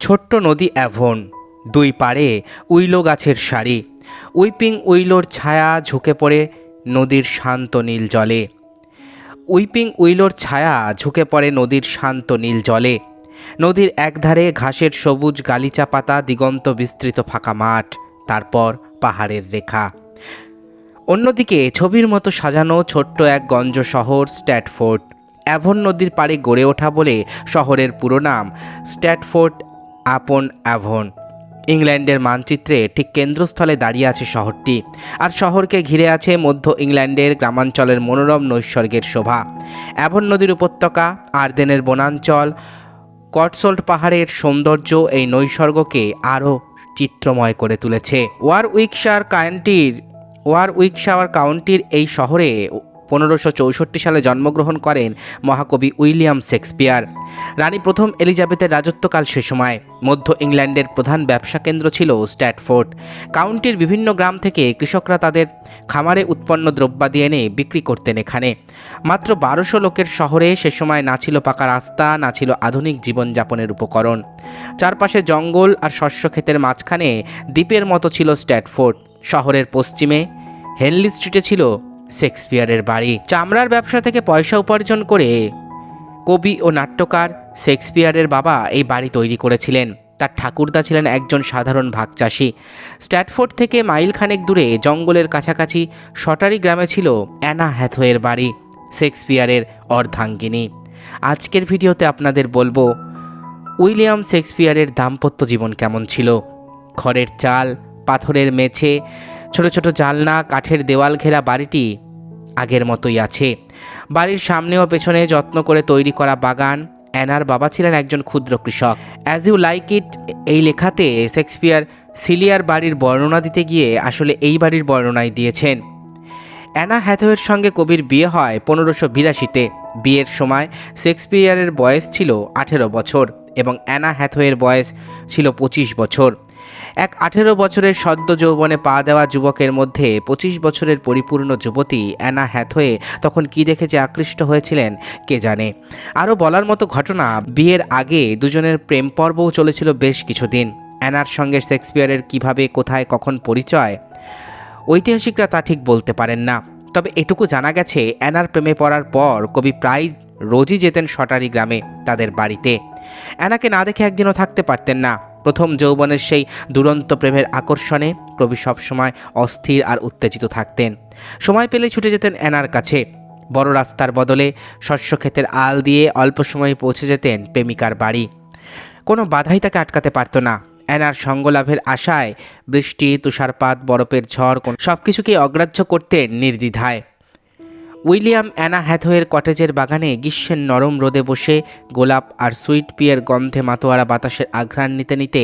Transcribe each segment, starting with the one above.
ছোট্ট নদী অ্যাভন। দুই পাড়ে উইলো গাছের সারি। উইপিং উইলোর ছায়া ঝুঁকে পড়ে নদীর শান্ত নীল জলে। উইপিং উইলোর ছায়া ঝুঁকে পড়ে নদীর শান্ত নীল জলে। নদীর একধারে ঘাসের সবুজ গালিচা পাতা, দিগন্ত বিস্তৃত ফাঁকা মাঠ, তারপর পাহাড়ের রেখা। অন্যদিকে ছবির মতো সাজানো ছোট্ট এক গঞ্জ শহর স্ট্যাটফোর্ড। অ্যাভন নদীর পাড়ে গড়ে ওঠা বলে শহরের পুরো নাম স্ট্যাটফোর্ড আপন অ্যাভন ইংল্যান্ডের মানচিত্রে ঠিক কেন্দ্রস্থলে দাঁড়িয়ে আছে শহরটি, আর শহরকে ঘিরে আছে মধ্য ইংল্যান্ডের গ্রামাঞ্চলের মনোরম নৈসর্গের শোভা। অ্যাভন নদীর উপত্যকা, আর্দেনের বনাঞ্চল কটসোল্ট পাহাড়ের সৌন্দর্য এই নৈসর্গকে আরও চিত্রময় করে তুলেছে। ওয়ার উইকশার কাউন্টির ওয়ার উইকশাওয়ার কাউন্টির এই শহরে পনেরোশো সালে জন্মগ্রহণ করেন মহাকবি উইলিয়াম শেক্সপিয়ার। রানী প্রথম এলিজাবেথের রাজত্বকাল সে সময়। মধ্য ইংল্যান্ডের প্রধান ব্যবসা কেন্দ্র ছিল স্ট্যাটফোর্ড। কাউন্টির বিভিন্ন গ্রাম থেকে কৃষকরা তাদের খামারে উৎপন্ন দ্রব্যাদি এনে বিক্রি করতেন এখানে। মাত্র বারোশো লোকের শহরে সে সময় না ছিল পাকা রাস্তা, না ছিল আধুনিক জীবনযাপনের উপকরণ। চারপাশে জঙ্গল আর শস্য ক্ষেতের মাঝখানে দ্বীপের মতো ছিল স্ট্যাটফোর্ড। শহরের পশ্চিমে হেনলি স্ট্রিটে ছিল শেক্সপিয়ারের বাড়ি। চামড়ার ব্যবসা থেকে পয়সা উপার্জন করে কবি ও নাট্যকার শেক্সপিয়ারের বাবা এই বাড়ি তৈরি করেছিলেন। তার ঠাকুরদা ছিলেন একজন সাধারণ ভাগচাষী। স্ট্যাটফোর্ড থেকে মাইলখানেক দূরে, জঙ্গলের কাছাকাছি সটারি গ্রামে ছিল অ্যানা হ্যাথওয়ের বাড়ি, শেক্সপিয়ারের অর্ধাঙ্গিনী। আজকের ভিডিওতে আপনাদের বলব, উইলিয়াম শেক্সপিয়ারের দাম্পত্য জীবন কেমন ছিল? খড়ের চাল, পাথরের মেঝে ছোট ছোট জালনা, কাঠের দেওয়াল ঘেরা বাড়িটি আগের মতোই আছে। বাড়ির সামনে ও পেছনে যত্ন করে তৈরি করা বাগান। অ্যানার বাবা ছিলেন একজন ক্ষুদ্র কৃষক। অ্যাজ ইউ লাইক ইট এই লেখাতে শেক্সপিয়ার সিলিয়ার বাড়ির বর্ণনা দিতে গিয়ে আসলে এই বাড়ির বর্ণনাই দিয়েছেন। অ্যানা হ্যাথওয়ের সঙ্গে কবির বিয়ে হয় পনেরোশো বিরাশিতে। বিয়ের সময় শেক্সপিয়ারের বয়স ছিল আঠেরো বছর এবং অ্যানা হ্যাথওয়ের বয়স ছিল পঁচিশ বছর। এক আঠেরো বছরের সদ্য যৌবনে পা দেওয়া যুবকের মধ্যে পঁচিশ বছরের পরিপূর্ণ যুবতী অ্যানা হ্যাথওয়ে তখন কি দেখে যে আকৃষ্ট হয়েছিলেন, কে জানে। আরও বলার মতো ঘটনা, বিয়ের আগে দুজনের প্রেম পর্বও চলেছিল বেশ কিছুদিন। অ্যানার সঙ্গে শেক্সপিয়ারের কীভাবে, কোথায়, কখন পরিচয়, ঐতিহাসিকরা তা ঠিক বলতে পারেন না। তবে এটুকু জানা গেছে, অ্যানার প্রেমে পড়ার পর কবি প্রায় রোজই যেতেন সটারি গ্রামে, তাদের বাড়িতে। অ্যানাকে না দেখে একদিনও থাকতে পারতেন না। প্রথম যৌবনের সেই দুরন্ত প্রেমের আকর্ষণে কবি সবসময় অস্থির আর উত্তেজিত থাকতেন। সময় পেলে ছুটে যেতেন অ্যানার কাছে। বড় রাস্তার বদলে শস্যক্ষেতের আল দিয়ে অল্প সময়ে পৌঁছে যেতেন প্রেমিকার বাড়ি। কোনো বাধাই তাকে আটকাতে পারত না। অ্যানার সঙ্গলাভের আশায় বৃষ্টি, তুষারপাত, বরফের ঝড় সব কিছুকেই অগ্রাহ্য করতেন নির্দ্বিধায়। উইলিয়াম অ্যানা হ্যাথওয়ের কটেজের বাগানে গ্রীষ্মের নরম রোদে বসে গোলাপ আর সুইট পিয়ের গন্ধে মাতোয়ারা বাতাসের আঘ্রাণ নিতে নিতে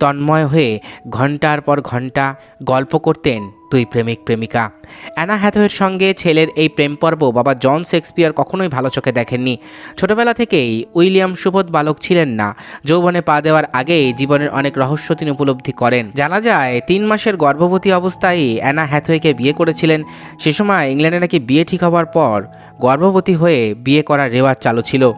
তন্ময় হয়ে ঘণ্টার পর ঘণ্টা গল্প করতেন দুই প্রেমিক প্রেমিকা। অ্যানা হ্যাথওয়ের সঙ্গে ছেলের এই প্রেম পর্ব বাবা জন শেক্সপিয়ার কখনোই ভালো চোখে দেখেননি। ছোটবেলা থেকেই উইলিয়াম সুবোধ বালক ছিলেন না। যৌবনে পা দেওয়ার আগেই জীবনের অনেক রহস্য তিনি উপলব্ধি করেন। জানা যায়, তিন মাসের গর্ভবতী অবস্থায় অ্যানা হ্যাথওয়েকে বিয়ে করেছিলেন। সে সময় ইংল্যান্ডে নাকি বিয়ে ঠিক হওয়ার পর গর্ভবতী হয়ে বিয়ে করার রেওয়াজ চালু ছিল।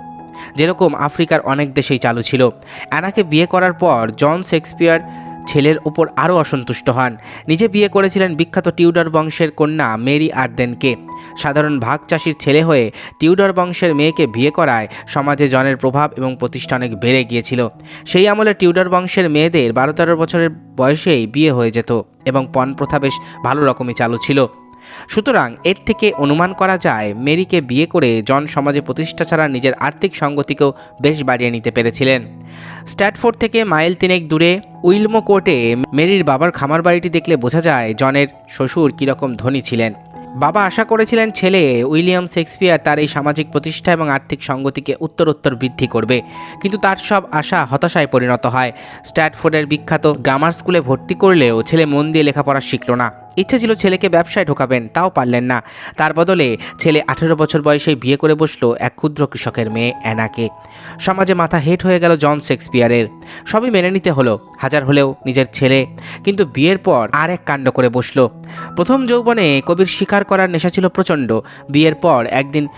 যেরকম আফ্রিকার অনেক দেশেই চালু ছিল। অ্যানাকে বিয়ে করার পর জন শেক্সপিয়ার ছেলের ওপর আরও অসন্তুষ্ট হন। নিজে বিয়ে করেছিলেন বিখ্যাত টিউডর বংশের কন্যা মেরি আর্দেনকে। সাধারণ ভাগ চাষির ছেলে হয়ে টিউডর বংশের মেয়েকে বিয়ে করায় সমাজে জনের প্রভাব এবং প্রতিষ্ঠা অনেক বেড়ে গিয়েছিল। সেই আমলে টিউডর বংশের মেয়েদের বারো তেরো বছরের বয়সেই বিয়ে হয়ে যেত এবং পণ প্রথা বেশ ভালো রকমই চালু ছিল। সুতরাং এর থেকে অনুমান করা যায়, মেরিকে বিয়ে করে জন সমাজে প্রতিষ্ঠা ছাড়া নিজের আর্থিক সঙ্গতিকেও বেশ বাড়িয়ে নিতে পেরেছিলেন। স্ট্যাটফোর্ড থেকে মাইল তিনেক দূরে উইলমো কোর্টে মেরির বাবার খামার বাড়িটি দেখলে বোঝা যায় জনের শ্বশুর কীরকম ধনী ছিলেন। বাবা আশা করেছিলেন ছেলে উইলিয়াম শেক্সপিয়ার তার এই সামাজিক প্রতিষ্ঠা এবং আর্থিক সঙ্গতিকে উত্তরোত্তর বৃদ্ধি করবে। কিন্তু তার সব আশা হতাশায় পরিণত হয়। স্ট্যাটফোর্ডের বিখ্যাত গ্রামার স্কুলে ভর্তি করলেও ছেলে মন দিয়ে লেখাপড়া শিখল না। ইচ্ছে ছিল ছেলেকে ব্যবসায় ঢোকাবেন, তাও পারলেন না। তার বদলে ছেলে আঠেরো বছর বয়সে বিয়ে করে বসল এক ক্ষুদ্র কৃষকের মেয়ে অ্যানাকে। সমাজে মাথা হেট হয়ে গেল জন শেক্সপিয়ারের। সবই মেনে নিতে হলো, হাজার হলেও নিজের ছেলে। কিন্তু বিয়ের পর আর এক কাণ্ড করে বসল। প্রথম যৌবনে কবির শিকার করার নেশা ছিল প্রচণ্ড। বিয়ের পর একদিন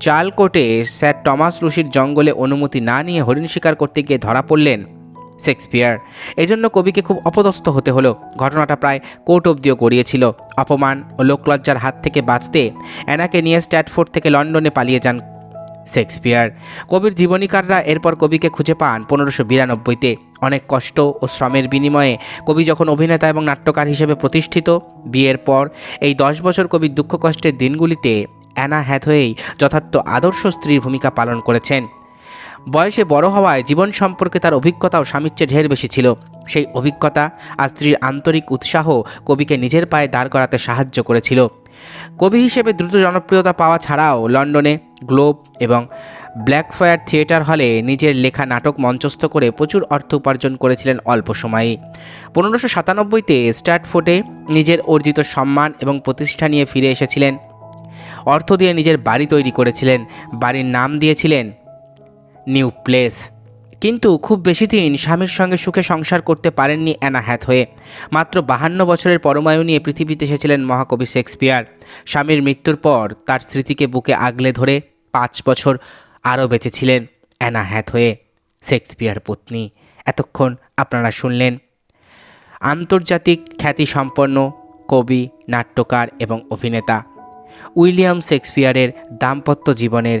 চালকোটে স্যার টমাস লুসির জঙ্গলে অনুমতি না নিয়ে হরিণ শিকার করতে গিয়ে ধরা পড়লেন। শেক্সপিয়ার। এজন্য কবিকে খুব অপদস্থ হতে হলো। ঘটনাটা প্রায় কোর্ট অবধিও গড়িয়েছিল। অপমান ও লোকলজ্জার হাত থেকে বাঁচতে অ্যানাকে নিয়ে স্ট্যাটফোর্ড থেকে লন্ডনে পালিয়ে যান শেক্সপিয়ার। কবির জীবনীকাররা এরপর কবিকে খুঁজে পান পনেরোশো বিরানব্বইতে। অনেক কষ্ট ও শ্রমের বিনিময়ে কবি যখন অভিনেতা এবং নাট্যকার হিসেবে প্রতিষ্ঠিত, বিয়ের পর এই দশ বছর কবির দুঃখ কষ্টের দিনগুলিতে অ্যানা হ্যাথওয়েই যথার্থ আদর্শ স্ত্রীর ভূমিকা পালন করেছেন। বয়সে বড় হওয়ায় জীবন সম্পর্কে তার অভিজ্ঞতাও স্বামীর চেয়ে ঢের বেশি ছিল। সেই অভিজ্ঞতা আর স্ত্রীর আন্তরিক উৎসাহ কবিকে নিজের পায়ে দাঁড় করাতে সাহায্য করেছিল। কবি হিসেবে দ্রুত জনপ্রিয়তা পাওয়া ছাড়াও লন্ডনে গ্লোব এবং ব্ল্যাকফায়ার থিয়েটার হলে নিজের লেখা নাটক মঞ্চস্থ করে প্রচুর অর্থ উপার্জন করেছিলেন অল্প সময়ে পনেরোশো সাতানব্বইতে স্ট্যাটফোর্ডে নিজের অর্জিত সম্মান এবং প্রতিষ্ঠা নিয়ে ফিরে এসেছিলেন। অর্থ দিয়ে নিজের বাড়ি তৈরি করেছিলেন। বাড়ির নাম দিয়েছিলেন নিউ প্লেস। কিন্তু খুব বেশি দিন স্বামীর সঙ্গে সুখে সংসার করতে পারেননি অ্যানা হয়ে মাত্র বাহান্ন বছরের পরমায়ু নিয়ে পৃথিবীতে এসেছিলেন মহাকবি শেক্সপিয়ার। স্বামীর মৃত্যুর পর তার স্মৃতিকে বুকে আগলে ধরে পাঁচ বছর আরও বেঁচেছিলেন অ্যানা হয়ে শেক্সপিয়ার পত্নী। এতক্ষণ আপনারা শুনলেন আন্তর্জাতিক খ্যাতিসম্পন্ন কবি, নাট্যকার এবং অভিনেতা। উইলিয়াম শেক্সপিয়ারের দাম্পত্য জীবনের